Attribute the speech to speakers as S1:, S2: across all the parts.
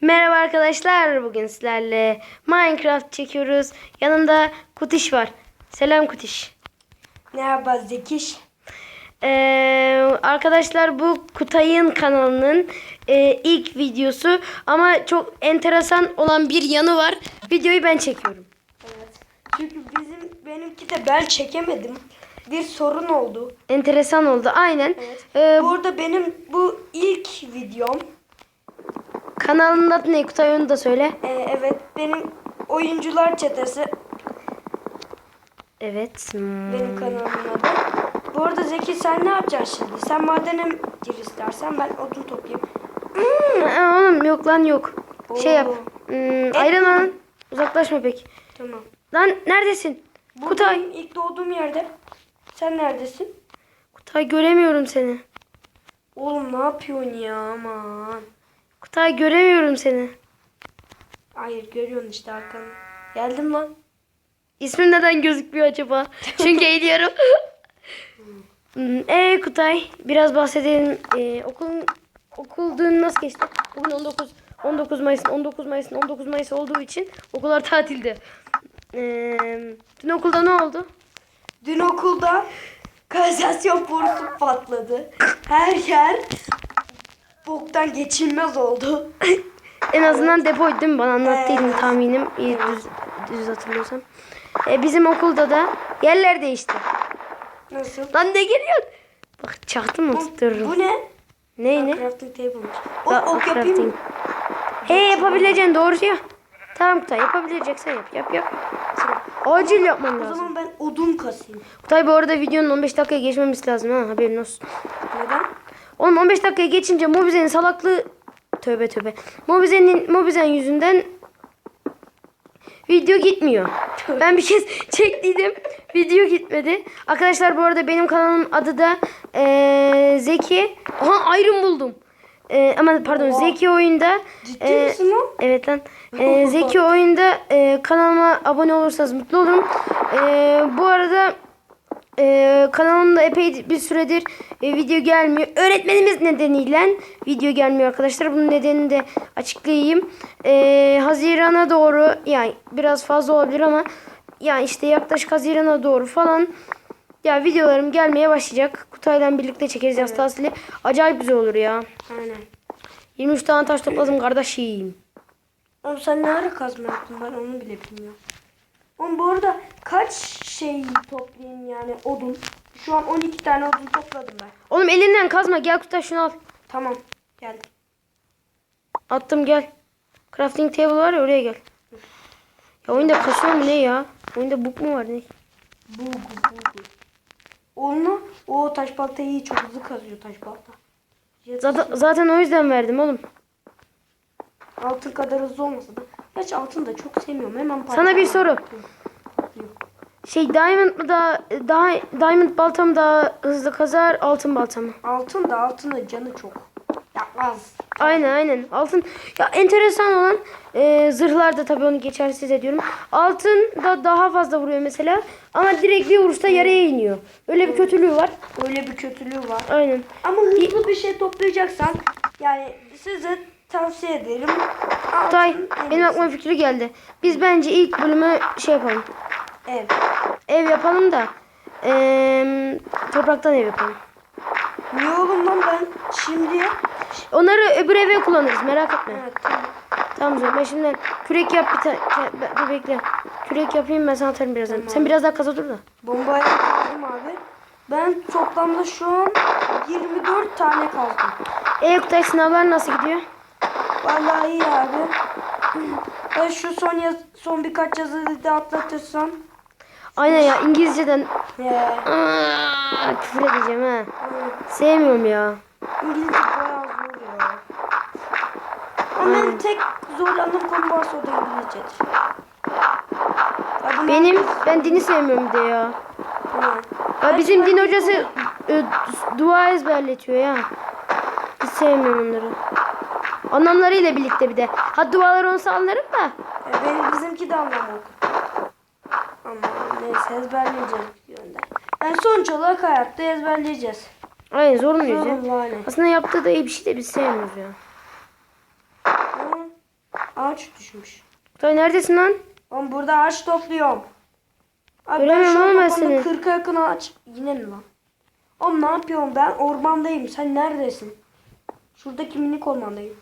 S1: Merhaba arkadaşlar. Bugün sizlerle Minecraft çekiyoruz. Yanımda Kutiş var. Selam Kutiş.
S2: Merhaba Zekiş.
S1: Ee, arkadaşlar bu Kutay'ın kanalının e, ilk videosu ama çok enteresan olan bir yanı var. Videoyu ben çekiyorum.
S2: Evet. Çünkü bizim benimki de ben çekemedim. Bir sorun oldu.
S1: Enteresan oldu. Aynen.
S2: Evet.
S1: Ee,
S2: Bu arada benim bu ilk videom.
S1: Kanalın adı ne? Kutay onu da söyle.
S2: Ee, evet benim oyuncular çetesi
S1: Evet. Hmm.
S2: benim kanalımın adı. Bu arada Zeki sen ne yapacaksın şimdi? Sen madene gir istersen ben odun toplayayım.
S1: Aa, Oğlum yok lan yok. Şey yap.
S2: Oo.
S1: Hmm, ayran alın. Uzaklaşma pek.
S2: Tamam.
S1: Lan neredesin? Kutay.
S2: Buradayım, ilk doğduğum yerde. Sen neredesin?
S1: Kutay göremiyorum seni.
S2: Oğlum ne yapıyorsun ya aman.
S1: Kutay göremiyorum seni.
S2: Hayır görüyorsun işte arkanı. Geldim lan.
S1: İsmin neden gözükmüyor acaba? Çünkü eğiliyorum. Eee Kutay biraz bahsedelim. Ee, okulun okul dün nasıl geçti? Bugün 19 19 Mayıs'ın 19 Mayıs'ın 19 Mayıs olduğu için okullar tatildi. Ee, dün okulda ne oldu?
S2: Dün okulda kanalizasyon borusu patladı. Her yer boktan geçilmez oldu.
S1: En azından depoydu değil mi? Bana anlattıydın
S2: Evet.
S1: tahminim. İyi düz, düz hatırlıyorsam. Ee, bizim okulda da yerler değişti.
S2: Nasıl?
S1: Lan ne geliyorsun? Bak çaktım mı
S2: Bu,
S1: tuttururum.
S2: bu ne?
S1: Ne ne?
S2: Crafting table'mış. O, ok yapayım mı?
S1: He yapabileceksin doğru ya. Tamam Kutay yapabileceksen yap yap yap. Acil yapman
S2: O
S1: lazım.
S2: zaman ben odun kasayım.
S1: Kutay bu arada videonun 15 dakikaya geçmemesi lazım ha haberin olsun.
S2: Neden?
S1: Oğlum 15 dakikaya geçince Mobizen'in salaklığı tövbe tövbe. Mobizen'in Mobizen yüzünden video gitmiyor. Ben bir kez çektiydim. Video gitmedi. Arkadaşlar bu arada benim kanalımın adı da eee, Zeki. Aha Iron buldum. Eee, ama pardon
S2: Oha.
S1: Zeki oyunda.
S2: Ciddi
S1: eee,
S2: misin lan?
S1: Evet lan. Eee, Zeki oyunda eee, kanalıma abone olursanız mutlu olurum. Eee, bu arada eee kanalımda epey bir süredir e, video gelmiyor. Öğretmenimiz nedeniyle video gelmiyor arkadaşlar. Bunun nedenini de açıklayayım. Eee, Haziran'a doğru yani biraz fazla olabilir ama yani işte yaklaşık Haziran'a doğru falan ya videolarım gelmeye başlayacak. Kutay'la birlikte çekeriz yaz tatili. Acayip güzel olur ya.
S2: Aynen.
S1: 23 tane taş topladım kardeşim.
S2: Oğlum sen ne ara kazma yaptın ben onu bile bilmiyorum. Oğlum bu arada kaç şey toplayayım yani odun? Şu an 12 tane odun topladım ben.
S1: Oğlum elinden kazma gel Kutay şunu al.
S2: Tamam geldim.
S1: Attım gel. Crafting table var ya oraya gel. Ya oyunda kasıyor mu ne ya? Oyunda bug mu var ne?
S2: Bulgu bulgu. Onu o taş baltayı iyi çok hızlı kazıyor taş balta.
S1: Zaten, zaten o yüzden verdim oğlum.
S2: Altın kadar hızlı olmasa da. Gerçi altın da çok sevmiyorum. Hemen
S1: Sana bir soru. Şey diamond mı daha daha diamond balta mı daha hızlı kazar altın balta mı?
S2: Altın da altın da canı çok. Yapmaz.
S1: Aynen aynen. Altın ya enteresan olan e, zırhlarda tabii onu geçersiz ediyorum. Altın da daha fazla vuruyor mesela ama direkt bir vuruşta yaraya iniyor. Öyle bir kötülüğü var.
S2: Öyle bir kötülüğü var.
S1: Aynen.
S2: Ama hızlı bir şey toplayacaksan yani size tavsiye ederim.
S1: Tay benim aklıma fikri geldi. Biz bence ilk bölümü şey yapalım.
S2: Ev.
S1: Ev yapalım da eee, topraktan ev yapalım.
S2: Niye oğlum lan ben şimdiye?
S1: Onları öbür eve kullanırız merak etme.
S2: Evet tamam.
S1: Tamam canım ben şimdi kürek yap bir tane. Dur bekle. Kürek yapayım ben sana atarım birazdan. Sen biraz daha kasa dur da.
S2: Bombayla kazdım abi. Ben toplamda şu an 24 tane kazdım.
S1: E Kutay sınavlar nasıl gidiyor?
S2: Vallahi iyi abi. Ben şu son yaz, son birkaç yazıyı da atlatırsam
S1: Aynen ya İngilizceden
S2: ee,
S1: Aa, küfür edeceğim ha.
S2: ee,
S1: Sevmiyorum ya.
S2: İngilizce bayağı zor ya. Ama benim tek zorlandığım konu varsa o da İngilizcedir. Ya
S1: Benim ben dini sevmiyorum de ya.
S2: Hı.
S1: Ya bizim din hocası e, dua ezberletiyor ya. Hiç sevmiyorum onları. Anlamlarıyla birlikte bir de. Ha duaları olsa anlarım da.
S2: E, benim bizimki de anlam yok. Ama neyse ezberleyeceğiz yönden. Yani sonuç olarak hayatta ezberleyeceğiz.
S1: Aynen zorunluyuz ya.
S2: Hani.
S1: Aslında yaptığı da iyi bir şey de biz sevmiyoruz ya.
S2: Hı. ağaç düşmüş.
S1: Kutay neredesin lan?
S2: Oğlum burada ağaç topluyorum. Abi ben
S1: Göremiyorum
S2: şu an
S1: ben
S2: toplamda
S1: seni.
S2: 40'a yakın ağaç. Yine mi lan? Oğlum ne yapıyorum ben ormandayım. Sen neredesin? Şuradaki minik ormandayım.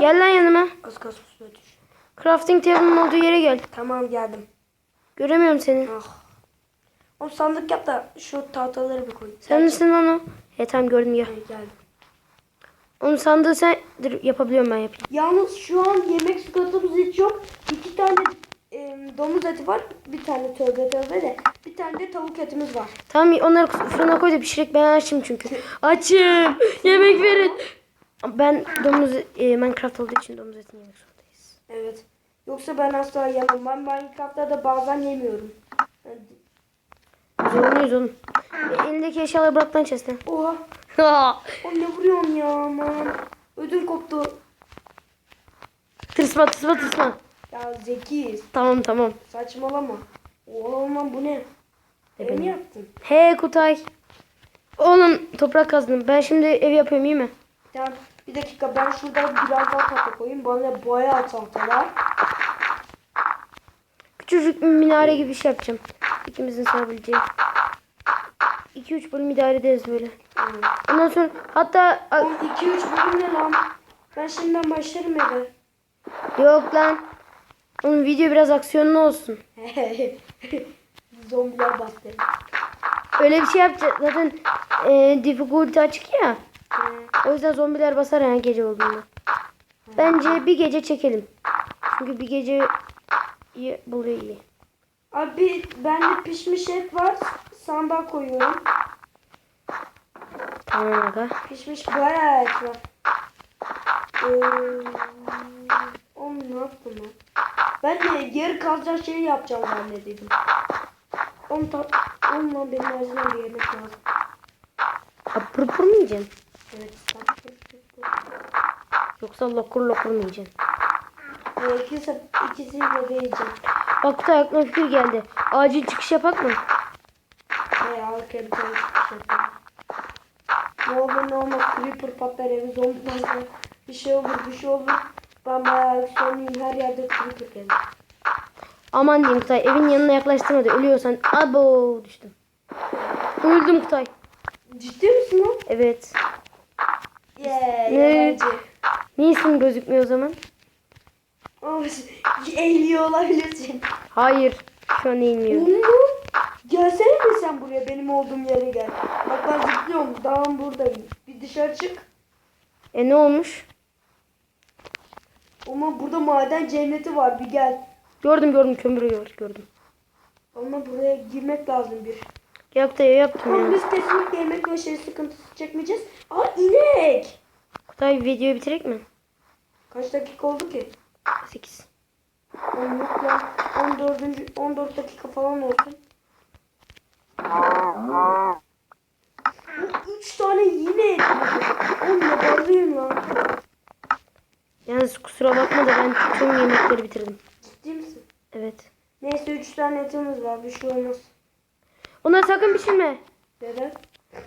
S1: Gel lan yanıma.
S2: Az kalsın suya düş.
S1: Crafting table'ın olduğu yere gel.
S2: Tamam geldim.
S1: Göremiyorum seni.
S2: Ah. Oğlum sandık yap da şu tahtaları bir koy.
S1: Sen misin lan o? He tamam gördüm gel.
S2: Ay, geldim.
S1: Onun sandığı sen Dur, yapabiliyorum ben yapayım.
S2: Yalnız şu an yemek sıkıntımız hiç yok. İki tane e, domuz eti var. Bir tane tövbe tövbe de. Bir tane de tavuk etimiz var.
S1: Tamam onları fırına koy da pişirek ben açım çünkü. Açım. Yemek verin. Ben domuz e, Minecraft olduğu için domuz etini yemek zorundayız.
S2: Evet. Yoksa ben asla yemem. Ben Minecraft'ta da bazen yemiyorum.
S1: Zorunluyuz oğlum. E, elindeki eşyaları bırak lan chest'e.
S2: Oha.
S1: Ha,
S2: O ne vuruyorsun ya aman. Ödüm koptu.
S1: tırsma tırsma tırsma.
S2: Ya Zeki
S1: Tamam tamam.
S2: saçmalama. Oha lan bu ne? Ev mi yaptın?
S1: He Kutay. Oğlum toprak kazdım. Ben şimdi ev yapıyorum iyi mi?
S2: Tamam. Bir dakika ben şurada biraz daha tahta koyayım. Bana bayağı tahtalar.
S1: Küçücük bir minare gibi bir şey yapacağım. İkimizin sığabileceği. 2-3 bölüm idare ederiz böyle.
S2: Evet.
S1: Ondan sonra hatta a-
S2: Oğlum 2-3 bölüm ne lan? Ben şimdiden başlarım eve.
S1: yok lan. Onun video biraz aksiyonlu olsun.
S2: Zombiler bastı.
S1: Öyle bir şey yapacağız. Zaten e, difficulty açık ya.
S2: Ee,
S1: O yüzden zombiler basar yani gece olduğunda. Bence bir gece çekelim. Çünkü bir gece iyi buluyor iyi.
S2: Abi bende pişmiş et var. Sandığa koyuyorum.
S1: Tamam aga.
S2: Pişmiş bayağı et var. Ee, oğlum ne yaptım ben? Ben de yarı kazacak şeyi yapacağım zannediyordum. Oğlum, ta, oğlum lan benim acilen bir yemek lazım.
S1: Ha, pır pır mı yiyeceksin?
S2: Evet. dur, dur, dur.
S1: Yoksa lokur lokur mu yiyeceksin?
S2: Ee, ikisi, ikisiyle de yiyeceğim.
S1: Bak Kutay aklıma fikir geldi. Acil çıkış yapak mı?
S2: Hey arkaya bir tane çıkış yapayım. Ne olur ne olmaz creeper patlar evi zombi patlar. Bir şey olur bir şey olur. Bayağı aksiyonluyum her yerde creeper gelir.
S1: Aman diyeyim Kutay evin yanına yaklaştırma da ölüyorsan abo düştüm. Öldüm Kutay.
S2: Ciddi misin lan?
S1: Evet.
S2: Yeah,
S1: Ne? isim gözükmüyor o zaman?
S2: Ama eğiliyor olabilirsin.
S1: Hayır. Şu an eğilmiyor.
S2: Oğlum gelsene de sen buraya benim olduğum yere gel. Bak ben zıplıyorum dağın buradayım. Bir dışarı çık.
S1: E ne olmuş?
S2: Ama burada maden cenneti var bir gel.
S1: Gördüm gördüm kömürü gör- gördüm.
S2: Ama buraya girmek lazım bir.
S1: Kutay ev yaptım
S2: Ama
S1: ya.
S2: biz kesinlikle yemek ve şey sıkıntısı çekmeyeceğiz. Aa inek.
S1: Kutay videoyu bitirek mi?
S2: Kaç dakika oldu ki?
S1: 8.
S2: Oğlum yok lan. 14. 14 dakika falan olsun. 3 tane yine et. Oğlum ne bağırıyorsun lan?
S1: Yalnız kusura bakma da ben tüm yemekleri bitirdim.
S2: Ciddi misin?
S1: Evet.
S2: Neyse 3 tane etimiz var. Bir şey olmaz.
S1: Onları sakın pişirme.
S2: Neden?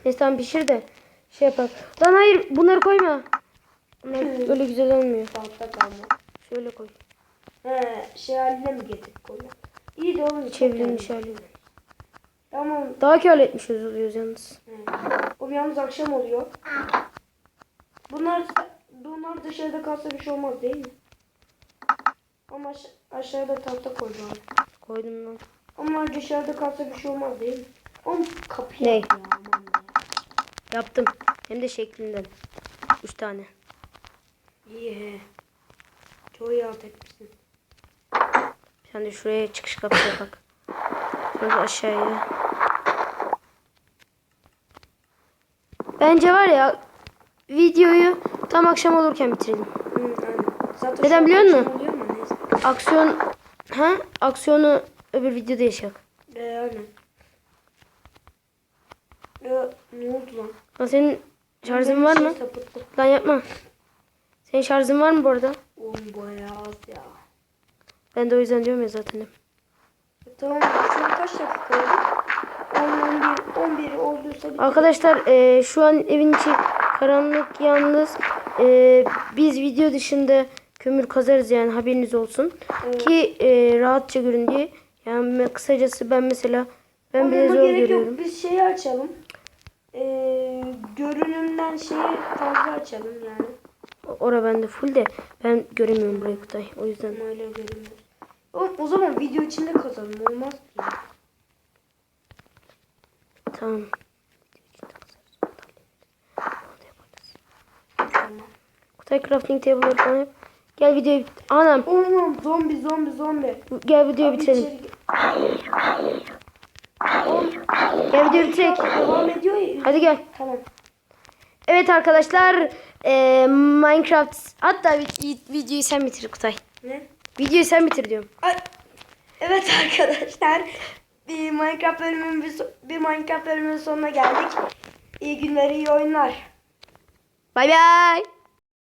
S1: Neyse tamam pişir de şey yapar. Lan hayır bunları koyma. Bunlar öyle güzel olmuyor.
S2: Altta kalma.
S1: Şöyle koy.
S2: He şey haline mi getirdik koyalım? İyi de oğlum.
S1: Çevrilmiş halinde.
S2: Tamam.
S1: Daha karlı etmiş oluyoruz yalnız.
S2: He. O yalnız akşam oluyor. Bunlar bunlar dışarıda kalsa bir şey olmaz değil mi? Ama aş- aşağıda tahta koy bari.
S1: Koydum lan.
S2: Ama dışarıda kalsa bir şey olmaz değil mi? Oğlum kapıyı
S1: Ne?
S2: ya.
S1: Yaptım. Hem de şeklinden. Üç tane.
S2: İyi he. Çok iyi alt etmişsin.
S1: Sen de şuraya çıkış kapısı bak. Sonra aşağıya. Bence var ya videoyu tam akşam olurken bitirelim.
S2: Hı, aynen. Zaten
S1: Neden biliyor musun? Aksiyon ha? Aksiyonu öbür videoda yaşayak.
S2: Ee, aynen. Ya, ne oldu lan?
S1: Lan senin şarjın var
S2: şey
S1: mı?
S2: sapıttı.
S1: Lan yapma. Senin şarjın var mı bu arada?
S2: Oğlum bayağı az ya.
S1: Ben de o yüzden diyorum ya zaten.
S2: E, tamam an kaç dakika oldu? 10, 11, 11 olduysa
S1: Arkadaşlar e, şu an evin içi karanlık yalnız. E, biz video dışında kömür kazarız yani haberiniz olsun.
S2: Evet.
S1: Ki e, rahatça görün diye. Yani kısacası ben mesela ben bile
S2: Ama
S1: zor
S2: gerek
S1: görüyorum.
S2: yok. Biz şeyi açalım. Ee, görünümden şeyi fazla açalım yani.
S1: Ora bende full de ben göremiyorum burayı Kutay. O yüzden.
S2: Öyle görünmez. Oğlum, o zaman video içinde kazalım. Olmaz ki.
S1: Tamam. Kutay crafting table'ları falan yap. Gel videoyu bit- Anam
S2: Oğlum zombi zombi zombi.
S1: gel videoyu
S2: Abi
S1: bitirelim.
S2: içeri
S1: Gel videoyu bitirelim.
S2: devam ediyor ya.
S1: Hadi gel.
S2: Tamam.
S1: Evet arkadaşlar e, Minecraft hatta vi- videoyu sen bitir Kutay.
S2: Ne?
S1: Videoyu sen bitir diyorum.
S2: Ay. Evet arkadaşlar. Bir Minecraft bölümünün bir, bir Minecraft bölümünün sonuna geldik. İyi günler, iyi oyunlar.
S1: Bay bay.